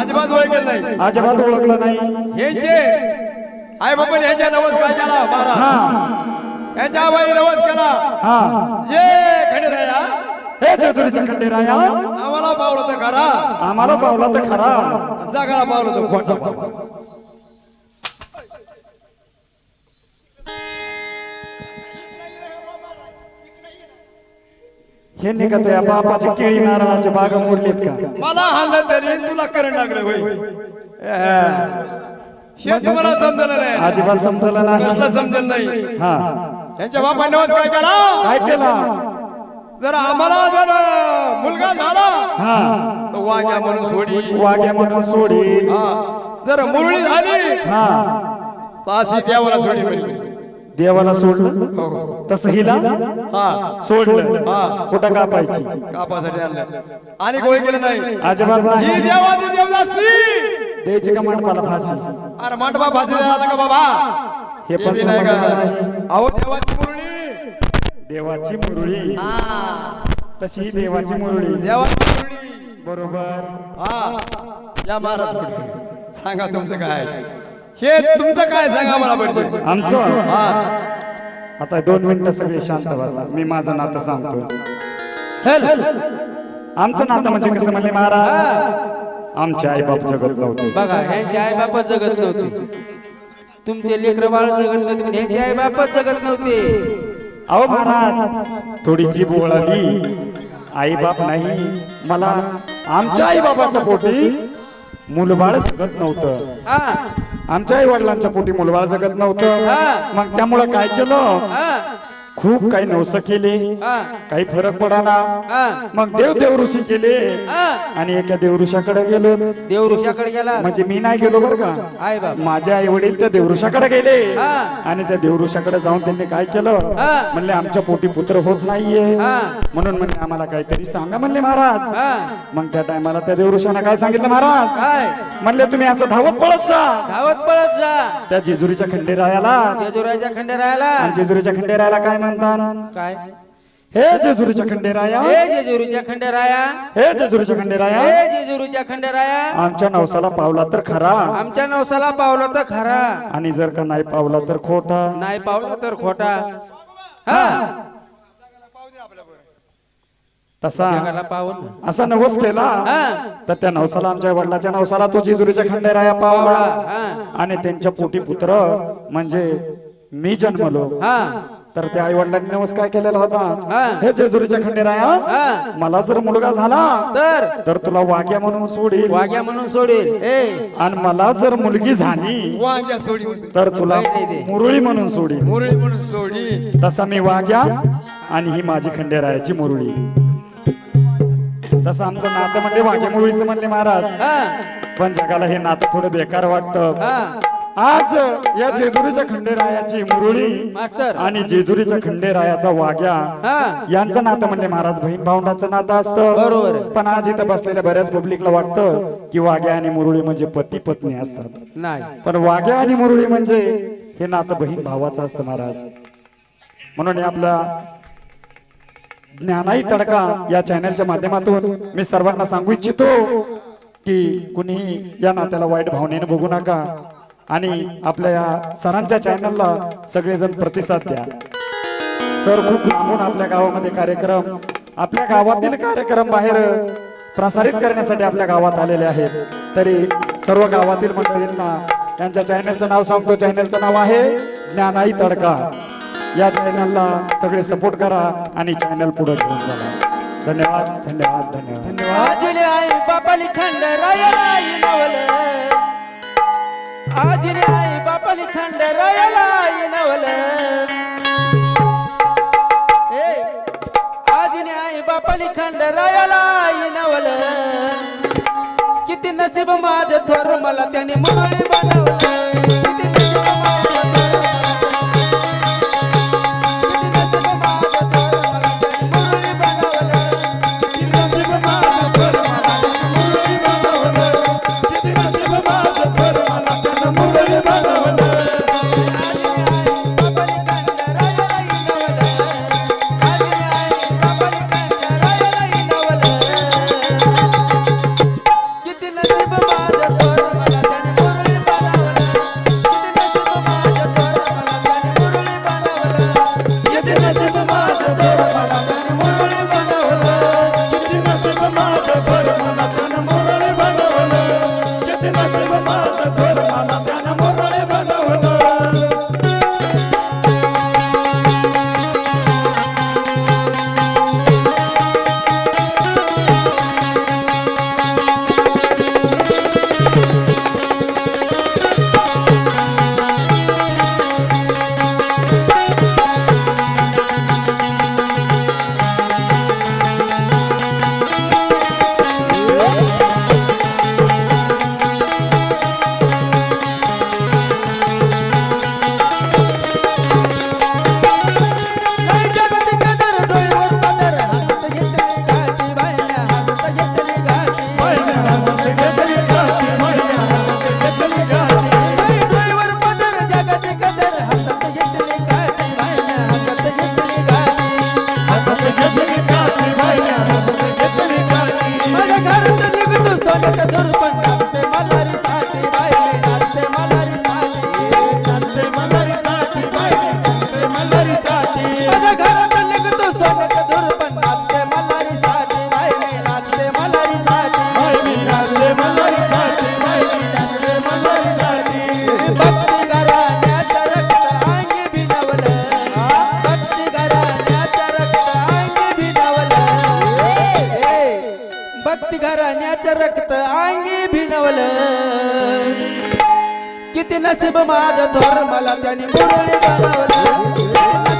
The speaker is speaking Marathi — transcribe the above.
अजिबात ओळखेल नाही. अजिबात ओळखलं नाही. ह्यांचे आई बाबा ह्यांच्या नमस्कार केला महाराज. हा. यांच्या आबाई नमस केला. हा. जे खंडेराया. हे जेजुरीच्या खंडेराया. आम्हाला पावलं तर करा आम्हाला पावला तर खरा. जगाला पावलं तर खोटा. हे निघतो या बापाची केळी नारळाची बाग मोडलीत का? मला हाणलं तरी तुला करंट लागलं होय. हे. तुम्हाला समजलं नाही. अजिबात समजलं नाही. समजलं नाही. हा. त्यांच्या बापाने काय केला? काय केला? जर आम्हाला जर मुलगा झाला. हा. तर वाग्या म्हणून सोडी वाघ्या म्हणून सोडी हा. जर मुरळी झाली. हा. तर अशी देवाला सोडी मिळली देवाला सोडलं? हो तसं हिला? हा. सोडलं. हा. कुठं कापायची? कापासाठी आणलं. आणि कोणी केलं नाही? अजिबात ही नाही. देवाची देवदासी! द्यायची का मंडपाला फाशी? अरे मांडबा फाशी द्यायला का बाबा? हे पण हे बी नाही समजलं का नाही. अहो देवाची मुरळी. देवाची मुरळी. तशी ही देवाची मुरळी. देवाची मुरळी. बरोबर. हा. या महाराज पुढे. सांगा तुमचं काय हे तुमचं काय सांगा मला परिचय आमचं? हा. आता दोन मिनिटं सगळे शांत बसा. मी माझं नातं सांगतो आमचं नातं म्हणजे कसं म्हणले महाराज? आमचे आई बाप जगत नव्हते. बघा ह्यांचे आई बाप जगत नव्हते. तुमचे लेकर बाळ जगत नव्हते पण ह्यांचे आई बाप जगत नव्हते. अहो महाराज थोडी जीभ ओळाली आई बाप नाही मला आमच्या आई बाबाच्या पोटी मुलबाळ जगत नव्हतं. हा. आमच्या आई वडिलांच्या पोटी मुलबाळ जगत नव्हतं. हा. मग त्यामुळं काय केलं? खूप काही नवस केले काही फरक पडाना हा. मग देव देव ऋषी केले आणि एका देवऋषाकडे गेलो. देवऋषाकडे गेला. म्हणजे मी नाही गेलो बरं का? माझे आई वडील त्या देवऋषाकडे गेले. आणि त्या देवऋषाकडे जाऊन त्यांनी काय केलं. म्हणले आमच्या पोटी पुत्र होत नाहीये. हा. म्हणून म्हणले आम्हाला काहीतरी सांगा म्हणले महाराज. मग त्या टायमाला त्या देवऋषाने काय सांगितलं महाराज? म्हणले तुम्ही असं धावत पळत जा. धावत पळत जा. त्या जेजुरीच्या खंडेरायाला. जेजुराच्या खंडेरायाला. जेजुरीच्या खंडेरायाला काय म्हणतात काय? हे जेजुरीच्या खंडेराया। हे जेजुरीच्या खंडेराया। हे जेजुरीच्या खंडेराया। हे जेजुरीच्या खंडेराया। आमच्या नवसाला पावला तर खरा। आमच्या नवसाला पावला तर खरा। आणि जर का नाही पावला तर खोटा। नाही पावला तर खोटा। हा। तसा। पावलं असा नवस केला। तर त्या नवसाला आमच्या वडिलाच्या नवसाला तो जेजुरीच्या खंडेराया पावला। आणि त्यांच्या पोटी पुत्र म्हणजे मी जन्मलो। हा। तर त्या आई वडिलांनी नवस काय केलेला होता. हा. जेजुरीच्या खंडेराया मला जर मुलगा झाला तर? तर तुला वाग्या म्हणून सोडील. वाघ्या म्हणून सोडेल. आणि मला जर मुलगी झाली वांग्या सोडी. तर तुला. मुरळी म्हणून सोडील. मुरळी म्हणून सोडी तसा मी वाग्या आणि ही माझी खंडेरायाची मुरळी. तसं आमचं नातं म्हणजे वाघ्या मुरळीचं म्हणले महाराज. पण जगाला हे नातं थोडं बेकार वाटतं. आज या जेजुरीच्या खंडेरायाची मुरळी मास्तर. आणि जेजुरीच्या खंडेरायाचा वाग्या हा. यांचं नातं म्हणजे महाराज बहीण भावंडाचं नातं असतं. बरोबर. पण आज इथं बसलेल्या बऱ्याच पब्लिकला वाटतं की वाग्या आणि मुरळी म्हणजे पती पत्नी असतात. नाही. पण वाग्या आणि मुरळी म्हणजे हे नातं बहीण भावाचं असतं महाराज. म्हणून हे आपल्या ज्ञानाई तडका या चॅनलच्या माध्यमातून मी सर्वांना सांगू इच्छितो की कुणीही या नात्याला वाईट भावनेने बघू नका. आणि आपल्या या सरांच्या चॅनलला सगळेजण प्रतिसाद द्या. सर खूप लांबून आपल्या गावामध्ये कार्यक्रम आपल्या गावातील कार्यक्रम बाहेर प्रसारित करण्यासाठी आपल्या गावात आलेले आहेत. तरी सर्व गावातील मंडळींना त्यांच्या चॅनलचं नाव सांगतो. चॅनलचं नाव आहे ज्ञानाई तडका. या चॅनलला सगळे सपोर्ट करा आणि चॅनल पुढे घेऊन चला. धन्यवाद धन्यवाद धन्यवाद. आजले आई बापाली खंडेरायाला इनवल आजले आई बापाली खंडेरायाला इनवल ए आजने आई बापाली खंडेरायाला नवल. किती नसीब माझं थोर मला त्याने मुरळी ಧ್ಯಾನ ಮುರುಳೆ भक्ती घराण्याचं रक्त अंगी भिनवलं. किती नशीब माझ थोर मला त्याने मुरळी बनवलं.